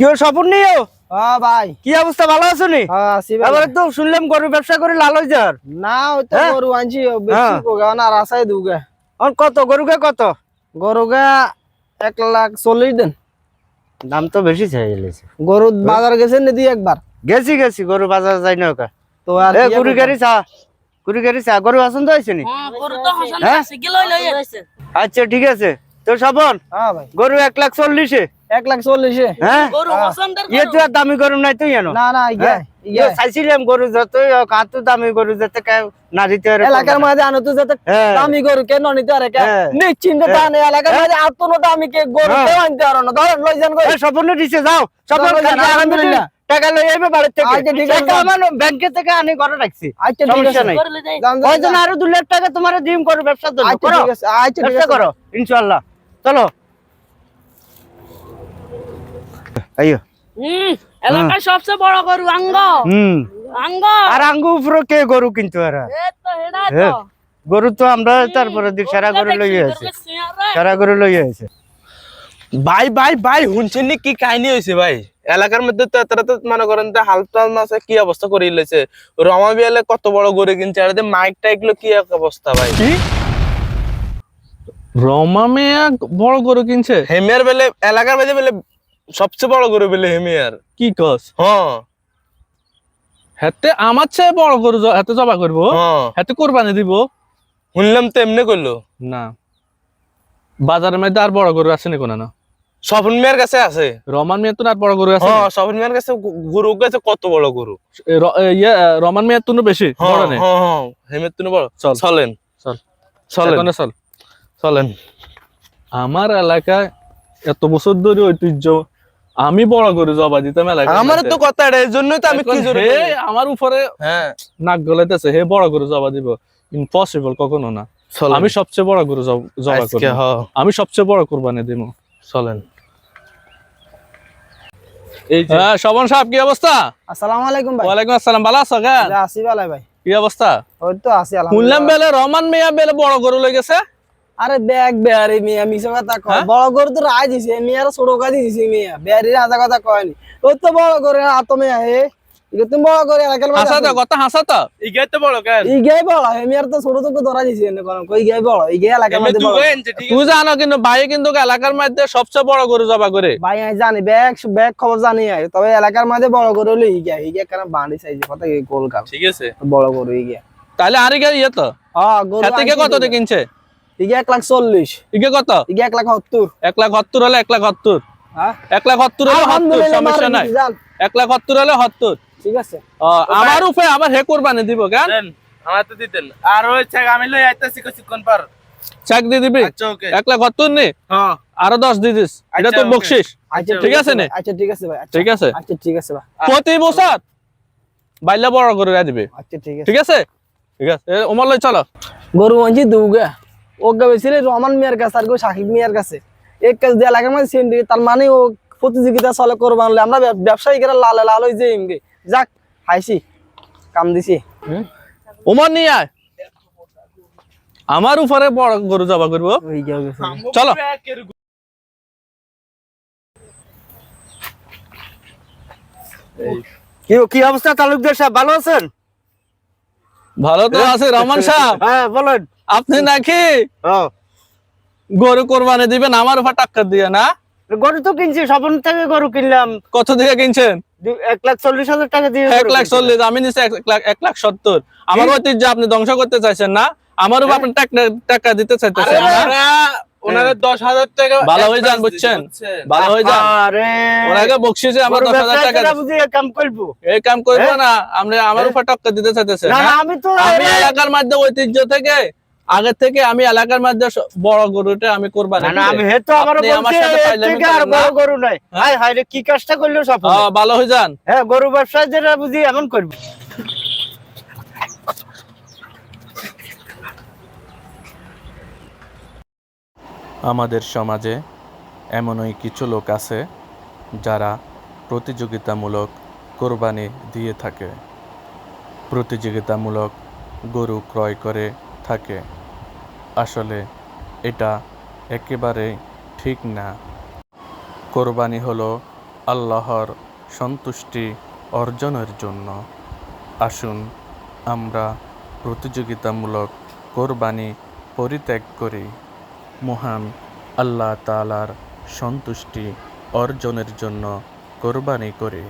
ও স্বপন নিও হ্যাঁ ভাই। কি অবস্থা? ভালো আছো নি হ্যাঁ আসি ভাই। এবারে তো শুনলাম গরু ব্যবসা করে লাল হয়ে যার না ওই তো হ্যাঁ? গরু আনছি বেশি। না রাসাই দুগে। এখন কত? গরুকে কত? গরুকে এক লাখ চল্লিশ দেন। দাম তো বেশি চাই গেছে গরু বাজার গেছে নি দুই একবার? গেছি গেছি। গরু বাজার যাই না ওকা। তো আর কি গুড়ি চা। গুড়ি গাড়ি চা। গরু পছন্দ হয়েছে নি হ্যাঁ? আচ্ছা ঠিক আছে। তো স্বপন হ্যাঁ গরু এক লাখ চল্লিশে? এক লাখ চল্লিশে। হ্যাঁ? ইয়ে তো আর দামি গরু নাই তুই জানো না না ইয়ে হ্যাঁ? ইয়ে চাইছিলাম গরু যতই হোক দামি গরু যাতে কেউ না দিতে পারে এলাকার মাঝে আনো তো যাতে হ্যাঁ। দামি গরু কেন নিতে পারে কে হ্যাঁ। নিশ্চিন্তে তা নেই এলাকার মাঝে আর তো দামি কে গরু হ্যাঁ। কেউ আনতে পারো না। ধরেন লই যান গরু। স্বপন দিছে যাও। স্বপন যাও, যাও, কালকে আলহামদুলিল্লাহ। টাকা লই আইবে বাড়ি থেকে। আচ্ছা। আমার ব্যাংকে থেকে আনি ঘরে রাখছি। আচ্ছা সমস্যা নাই। যান, যান, ওই জন্য আরও দু লাখ টাকা তোমার দিম করো ব্যবসার জন্য আচ্ছা করো। ঠিক আছে আচ্ছা ব্যবসা করো ইনশাআল্লাহ। চলো। আইয়ো। হুম এলাকার সবচেয়ে বড় গরু আঙ্গ। হুম। আঙ্গ। আর আঙ্গু উপরে কে গরু কিনতে পারে এ তো হেডা তো। গরু তো আমরা তারপরে দি সারা গরু লই আছে সারা গরু লই আছে ভাই ভাই ভাই শুনছেন কি কাহিনী হয়েছে ভাই? এলাকার মধ্যে তো এতটা তো মনে করেন যে হালতাল মাসে কি অবস্থা করে লেছে রমা বিয়ালে কত বড় গরু কিনছে? আর মাইক টাইক কি এক অবস্থা ভাই? রমা মেয়া বড় গরু কিনছে? হেমিয়ার বেলে এলাকার মধ্যে বেলে সবচেয়ে বড় গরু বেলে হেমিয়ার। কি কস? হ্যাঁ। হাতে আমার চেয়ে বড় গরু হাতে জবা করব? হ্যাঁ। হাতে কোরবানি দিব? শুনলাম তো এমনি করল না। বাজারের মধ্যে আর বড় গরু আছে না কোনো না? স্বপন মিয়ার কাছে আছে। রমান মেয়ের তো আর বড় গরু আছে হ্যাঁ স্বপন মিয়ার কাছে গরু কাছে কত বড় গরু? ইয়ে রমান মেয়ের তো বেশি হ্যাঁ বড় হ্যাঁ হ্যাঁ হেমের বড়। চল। চলেন। চল। চলেন। চল। চলেন। আমার এলাকায় এত বছর ধরে ঐতিহ্য আমি বড় গরু জবা দিতাম এলাকায় আমার তো কথা এটা এই জন্যই তো আমি কি জোরে আমার উপরে হ্যাঁ। নাক গলাইতেছে হে বড় গরু জবা দিব। ইম্পসিবল কখনো না। আমি সবচেয়ে বড় গরু জব- হ্যাঁ আমি সবচেয়ে বড় কোরবানি দিব। চলেন। এই হ্যাঁ শবন সাহেব কি অবস্থা? আসসালামু আলাইকুম ভাই। ওয়ালাইকুম আসসালাম ভালো আছো কেন আসি ভালাই ভাই। কি অবস্থা? ওই তো আসি শুনলাম বেলে রহমান মিয়া বেলে বড় গরু লই গেছে আরে ব্যাগ বেয়ারি মিয়া মিশো কথা কয়। হ্যাঁ? বড় গরু তো রায় দিছে মিয়ার ছোট কাজ দিছে মিয়া। বেয়ারি রাজা কথা কয়নি। ওই তো বড় গরু আত মিয়া হে। তুমি বড় গরু এলাকার হাসা তো কথা হাসা তো। ইগাই তো বড় কেন? ই বড় হে মিয়ার তো ছোট তো ধরা দিছে এনে কোন। কই গাই বড় ই এলাকার মধ্যে তুই বড়। তুই জানো কিন্তু ভাই কিন্তু এলাকার মধ্যে সবচেয়ে বড় গরু জবা করে। ভাই আমি জানি ব্যাগ ব্যাগ খবর জানি আই তবে এলাকার মধ্যে বড় গরু হলে ই গাই ই গাই কারণ বান্ডি সাইজ কথা কি গোল কাপ। ঠিক আছে। বড় গরু ই গাই তাহলে আর ইগে ইয়ে তো? হ্যাঁ গরু কত দিয়ে কিনছে? এক লাখ চল্লিশ। ইগে কত? ই এক লাখ সত্তর। এক লাখ সত্তর হলে এক লাখ সত্তর। হ্যাঁ? এক লাখ সত্তর হলে সত্তর সমস্যা নাই। এক লাখ সত্তর হলে সত্তর। ঠিক আছে। ও, আমার উপরে আমার হে কোরবানি দিব কেন? আমার তো দিতেন আর ওই চেক আমি লই আইতাছি কিছুক্ষণ পর? চেক দিয়ে দিবি? আচ্ছা এক লাখ সত্তর নি? হ্যাঁ। আরও দশ এটা আচ্ছা, তোর okay. বকশিস। আচ্ছা ঠিক আছে নে? আচ্ছা ঠিক আছে ভাই। আচ্ছা, ঠিক আছে? আচ্ছা ঠিক আছে ভাই। প্রতি বছর বাইলে বড় করে দিবে। আচ্ছা ঠিক আছে। ঠিক আছে? ঠিক আছে এ, ওমর লই চলো। গরু মানছি দুগা। ওকে বেশিলে রহমান মিয়ার কাছে আর গো শাকিব মিয়ার কাছে। এক কাজ দিয়ে লাগার মধ্যে সেন্ডি তার মানে ও প্রতিযোগিতা চলে করব আনলে। আমরা ব্যব- ব্যবসায়ীরা লাল লাল হয়ে যে ইমগে যাক হাইছি কাম দিছি। ওমর নিয়ে আয়। আমার উপরে বড় গরু জবা করব। চলো। কি কি অবস্থা তালুকদার সাহেব? ভালো আছেন? ভালো তো আছে রহমান সাহেব। হ্যাঁ বলেন। আপনি নাকি? গরু কোরবানি দিবেন আমার উপর টাক্কা দিয়ে না? গরু তো কিনছি স্বপন থেকে গরু কিনলাম। কত দিয়ে কিনছেন? এক লাখ চল্লিশ হাজার টাকা দিয়ে এক লাখ চল্লিশ আমি নিচ্ছি এক লাখ সত্তর। আমার ঐতিহ্য আপনি ধ্বংস করতে চাইছেন না? আমার উপর আপনি টাকা- টাকা দিতে চাইতেছেন না? আমরা দশ হাজার টাকা ভালো হয়ে যান, বুঝছেন? ভালো হয়ে যান। আরে। ওনাকে বকশিসে আমার দশ হাজার টাকা বুঝি কাম করব? এই কাম করব না আমরা আমার উপর টাকা দিতে চাইতেছেন না না হ্যাঁ? আমি তো আমি এলাকার মধ্যে ঐতিহ্য থেকে আগে থেকে আমি এলাকার মধ্যে বড় গরুটা আমি কোরবানি না আমি আমার বলছি আর বড় গরু নাই। হাই হাই রে কি কাজটা করল স্বপন হ্যাঁ, ভালো হয়ে যান। হ্যাঁ গরু ব্যবসায়ী যারা বুঝি এমন করব। আমাদের সমাজে এমনই কিছু লোক আছে যারা প্রতিযোগিতামূলক কোরবানি দিয়ে থাকে। প্রতিযোগিতামূলক গরু ক্রয় করে থাকে। আসলে এটা একেবারে ঠিক না। কোরবানি হলো আল্লাহর সন্তুষ্টি অর্জনের জন্য। আসুন আমরা প্রতিযোগিতামূলক কোরবানি পরিত্যাগ করি। মহান আল্লাহ তাআলার সন্তুষ্টি অর্জনের জন্য কোরবানি করি।